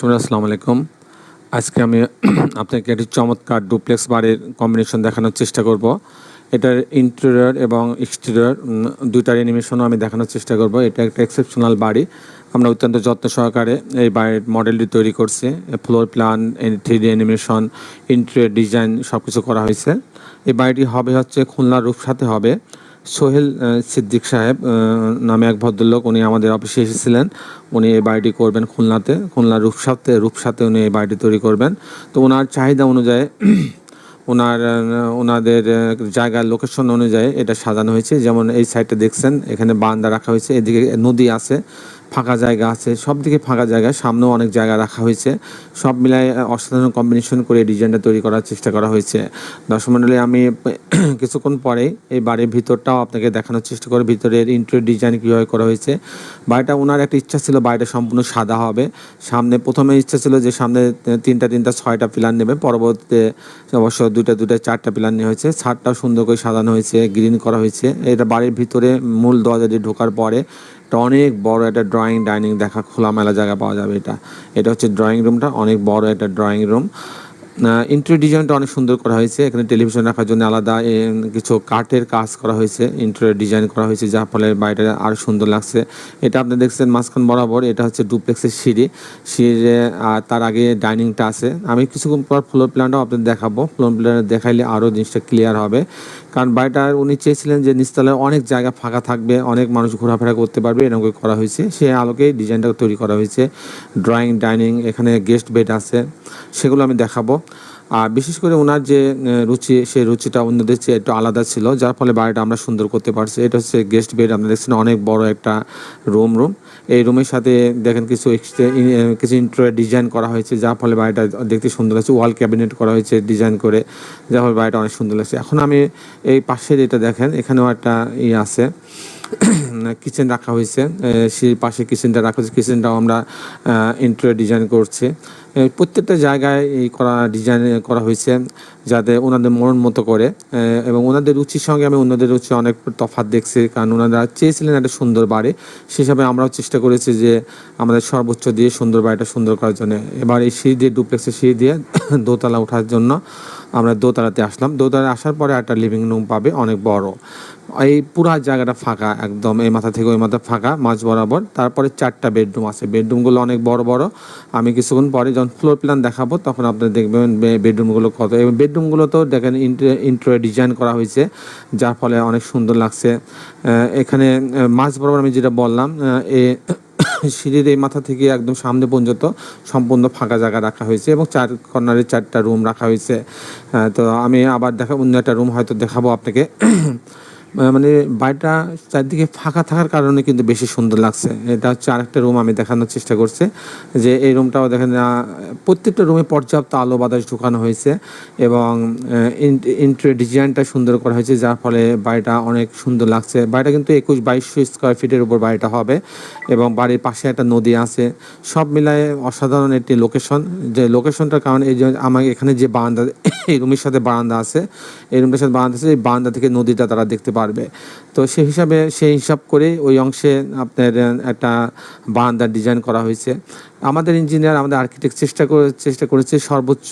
শুনুন আসসালামু আলাইকুম। আজকে আমি আপনাকে একটি চমৎকার ডুপ্লেক্স বাড়ির কম্বিনেশন দেখানোর চেষ্টা করব। এটার ইন্টেরিয়র এবং এক্সটেরিয়র দুইটার অ্যানিমেশনও আমি দেখানোর চেষ্টা করব। এটা একটা এক্সেপশনাল বাড়ি। আমরা অত্যন্ত যত্ন সহকারে এই বাড়ির মডেলটি তৈরি করছি। Floor plan three D animation interior design সব কিছু করা হয়েছে। এই বাড়িটি হবে হচ্ছে খুলনার রূপসাতে হবে। সোহেল সিদ্দিক সাহেব নামে এক ভদ্রলোক, উনি আমাদের অফিসে এসেছিলেন। উনি এই বাড়িটি করবেন খুলনাতে খুলনার রূপসাতে রূপসাতে উনি এই বাড়িটি তৈরি করবেন। তো ওনার চাহিদা অনুযায়ী, ওনার ওনাদের জায়গার লোকেশন অনুযায়ী এটা সাজানো হয়েছে। যেমন এই সাইডটা দেখছেন, এখানে বান্দা রাখা হয়েছে, এদিকে নদী আছে। ফাঁকা জায়গা আছে, সব দিকে ফাঁকা জায়গা, সামনেও অনেক জায়গা রাখা হয়েছে। সব মিলায় অসাধারণ কম্বিনেশন করে ডিজাইনটা তৈরি করার চেষ্টা করা হয়েছে। দর্শক মণ্ডলী আমি কিছুক্ষণ পরেই এই বাড়ির ভিতরটাও আপনাকে দেখানোর চেষ্টা করে ভিতরের ইন্টেরিয়র ডিজাইন কীভাবে করা হয়েছে। বাড়িটা ওনার একটা ইচ্ছা ছিল, বাড়িটা সম্পূর্ণ সাদা হবে। সামনে প্রথমে ইচ্ছা ছিল যে সামনে তিনটা তিনটা, ছয়টা পিলার নেবে, পরবর্তীতে অবশ্য দুইটা দুইটা, চারটা পিলার নেওয়া হয়েছে। ছাদটাও সুন্দর করে সাজানো হয়েছে গ্রিন করা হয়েছে। এটা বাড়ির ভিতরে মূল দরজা দিয়ে ঢোকার পরে এটা অনেক বড় একটা ড্রয়িং ডাইনিং দেখা খোলামেলা জায়গা পাওয়া যাবে এটা। এটা হচ্ছে ড্রয়িং রুমটা অনেক বড় একটা ড্রয়িং রুম ইন্টেরিয়র ডিজাইনটা অনেক সুন্দর করা হয়েছে। এখানে টেলিভিশন রাখার জন্য আলাদা কিছু কাঠের কাজ করা হয়েছে। ইন্টেরিয়র ডিজাইন করা হয়েছে, যার ফলে বাড়িটা আরও সুন্দর লাগছে। এটা আপনি দেখছেন মাঝখান বরাবর, এটা হচ্ছে ডুপ্লেক্সের সিঁড়ি। সিঁড়ি আর তার আগে ডাইনিংটা আছে। আমি কিছুক্ষণ পর ফ্লোর প্ল্যানটাও আপনাদের দেখাবো। ফ্লোর প্ল্যান দেখাইলে আরও জিনিসটা ক্লিয়ার হবে। কারণ বাড়িটা উনি চেয়েছিলেন যে নিচতলায় অনেক জায়গা ফাঁকা থাকবে, অনেক মানুষ ঘোরাফেরা করতে পারবে, এরকম করে করা হয়েছে। সে আলোকেই ডিজাইনটা তৈরি করা হয়েছে। ড্রয়িং ডাইনিং এখানে গেস্ট বেড আছে। সেগুলো আমি দেখাবো। আর বিশেষ করে ওনার যে রুচি, সেই রুচিটা অন্যদের চেয়ে একটু আলাদা ছিল, যার ফলে বাড়িটা আমরা সুন্দর করতে পারছি। এটা হচ্ছে গেস্ট বেড আপনারা দেখছেন অনেক বড় একটা রুম রুম এই রুমের সাথে দেখেন কিছু কিছু ইন্টারিয়র ডিজাইন করা হয়েছে, যার ফলে বাড়িটা দেখতে সুন্দর লাগছে। ওয়াল ক্যাবিনেট করা হয়েছে ডিজাইন করে, যার ফলে বাড়িটা অনেক সুন্দর লাগছে। এখন আমি এই পাশে যেটা দেখেন, এখানেও একটা ই আছে। কিচেন রাখা হয়েছে। সেই পাশে কিচেনটা রাখা হয়েছে। কিচেনটাও আমরা ইন্টেরিয়র ডিজাইন করছি। প্রত্যেকটা জায়গায় এই করা ডিজাইন করা হয়েছে যাতে ওনাদের মন মতো করে। এবং ওনাদের রুচির সঙ্গে আমি অন্যদের রুচি অনেক তফাৎ দেখছি। কারণ ওনারা চেয়েছিলেন একটা সুন্দর বাড়ি। সেই হিসাবে আমরাও চেষ্টা করেছি যে আমাদের সর্বোচ্চ দিয়ে সুন্দর বাড়িটা সুন্দর করার জন্য। এবার এই সিঁড়ি দিয়ে ডুপ্লেক্সের সিঁড়ি দিয়ে দোতলা ওঠার জন্য আমরা দোতলাতে আসলাম। দোতলায় আসার পরে একটা লিভিং রুম পাবে, অনেক বড়। এই পুরা জায়গাটা ফাঁকা, একদম এই মাথা থেকে ওই মাথা ফাঁকা, মাঝ বরাবর। তারপরে চারটা বেডরুম আছে। বেডরুমগুলো অনেক বড় বড়। আমি কিছুক্ষণ পরে যখন ফ্লোর প্ল্যান দেখাবো, তখন আপনারা দেখবেন বেডরুমগুলো কত। এবং বেডরুমগুলোতেও দেখেন ইন্টার ডিজাইন করা হয়েছে, যার ফলে অনেক সুন্দর লাগছে। এখানে মাঝ বরাবর আমি যেটা বললাম এ সিঁড়ির এই মাথা থেকে একদম সামনে পর্যন্ত সম্পূর্ণ ফাঁকা জায়গা রাখা হয়েছে এবং চার কর্নারে চারটা রুম রাখা হয়েছে। তো আমি আবার দেখা অন্য একটা রুম হয়তো দেখাবো আপনাকে। মানে বাড়িটা চারদিকে ফাঁকা থাকার কারণে কিন্তু বেশি সুন্দর লাগছে। এটা হচ্ছে আরেকটা রুম আমি দেখানোর চেষ্টা করছি, যে এই রুমটাও দেখেন প্রত্যেকটা রুমে পর্যাপ্ত আলো বাতাস ঢুকানো হয়েছে এবং ইন্টেরিয়র ডিজাইনটা সুন্দর করা হয়েছে, যার ফলে বাড়িটা অনেক সুন্দর লাগছে। বাড়িটা কিন্তু একুশ বাইশশো স্কোয়ার ফিটের উপর বাড়িটা হবে এবং বাড়ির পাশে একটা নদী আছে। সব মিলায়ে অসাধারণ একটি লোকেশন যে লোকেশনটার কারণে এই যে আমার এখানে যে বারান্দা, এই রুমের সাথে বারান্দা আছে, এই রুমটার সাথে বারান্দা আছে, এই বারান্দা থেকে নদীটা তারা দেখতে পারবে তো সেই হিসাবে সেই হিসাব করে ওই অংশে আপনার একটা বারান্দার ডিজাইন করা হয়েছে। আমাদের ইঞ্জিনিয়ার আমাদের আর্কিটেক্ট চেষ্টা করে, চেষ্টা করেছে সর্বোচ্চ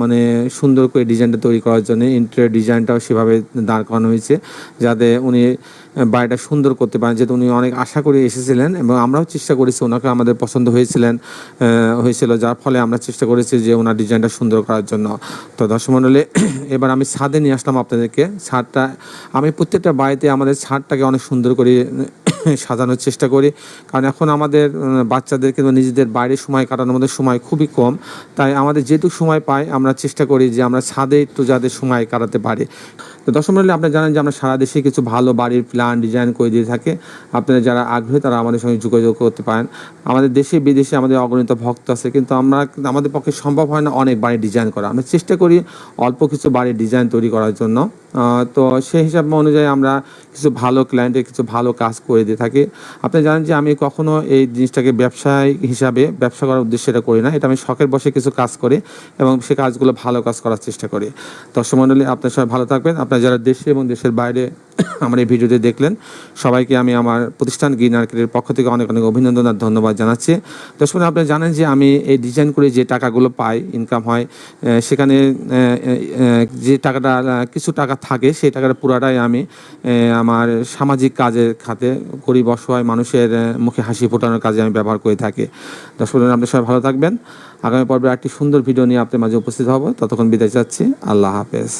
মানে সুন্দর করে ডিজাইনটা তৈরি করার জন্য। ইন্টেরিয়র ডিজাইনটাও সেভাবে দাঁড় করানো হয়েছে, যাতে উনি বাড়িটা সুন্দর করতে পারেন। যেহেতু উনি অনেক আশা করে এসেছিলেন এবং আমরাও চেষ্টা করেছি, ওনাকে আমাদের পছন্দ হয়েছিলেন হয়েছিল, যার ফলে আমরা চেষ্টা করেছি যে ওনার ডিজাইনটা সুন্দর করার জন্য। তো দর্শক মণ্ডলী, এবার আমি ছাদে নিয়ে আসলাম আপনাদেরকে। ছাদটা, আমি প্রত্যেকটা বাড়িতে আমাদের ছাদটাকে অনেক সুন্দর করে সাজানোর চেষ্টা করি। কারণ এখন আমাদের বাচ্চাদের কিন্তু নিজেদের বাইরে সময় কাটানোর মধ্যে সময় খুবই কম। তাই আমাদের যেটুকু সময় পাই, আমরা চেষ্টা করি যে আমরা ছাদে একটু যাদের সময় কাটাতে পারি। তো দর্শক মন্ডলী, আপনারা জানেন যে আমরা সারা দেশে কিছু ভালো বাড়ির প্ল্যান ডিজাইন করে দিয়ে থাকে। আপনারা যারা আগ্রহী, তারা আমাদের সঙ্গে যোগাযোগ করতে পারেন। আমাদের দেশে, বিদেশে আমাদের অগণিত ভক্ত আছে, কিন্তু আমরা, আমাদের পক্ষে সম্ভব হয় না অনেক বাড়ির ডিজাইন করা। আমরা চেষ্টা করি অল্প কিছু বাড়ির ডিজাইন তৈরি করার জন্য। তো সেই হিসাব অনুযায়ী আমরা কিছু ভালো ক্লায়েন্টের কিছু ভালো কাজ করে দিয়ে থাকি। আপনি জানেন যে আমি কখনো এই জিনিসটাকে ব্যবসায় হিসাবে ব্যবসা করার উদ্দেশ্যে এটা করি না। এটা আমি শখের বসে কিছু কাজ করি এবং সে কাজগুলো ভালো কাজ করার চেষ্টা করি। দর্শক মণ্ডলী আপনার সবাই ভালো থাকবেন। আপনার যারা দেশে এবং দেশের বাইরে আমার এই ভিডিওটি দেখলেন, সবাইকে আমি আমার প্রতিষ্ঠান গ্রিন আর্কেটের পক্ষ থেকে অনেক অনেক অভিনন্দন আর ধন্যবাদ জানাচ্ছি। দর্শক আপনারা জানেন যে আমি এই ডিজাইন করে যে টাকাগুলো পাই ইনকাম হয় সেখানে যে টাকাটা, কিছু টাকা থাকে, সেই টাকাটা পুরাটাই আমি আমার সামাজিক কাজের খাতে গরিব অসহায় মানুষের মুখে হাসি ফোটানোর কাজে আমি ব্যবহার করে থাকি। দর্শক আপনি সবাই ভালো থাকবেন। আগামী পর্বে একটি সুন্দর ভিডিও নিয়ে আপনার মাঝে উপস্থিত হব। ততক্ষণ বিদায় চাচ্ছি। আল্লাহ হাফেজ।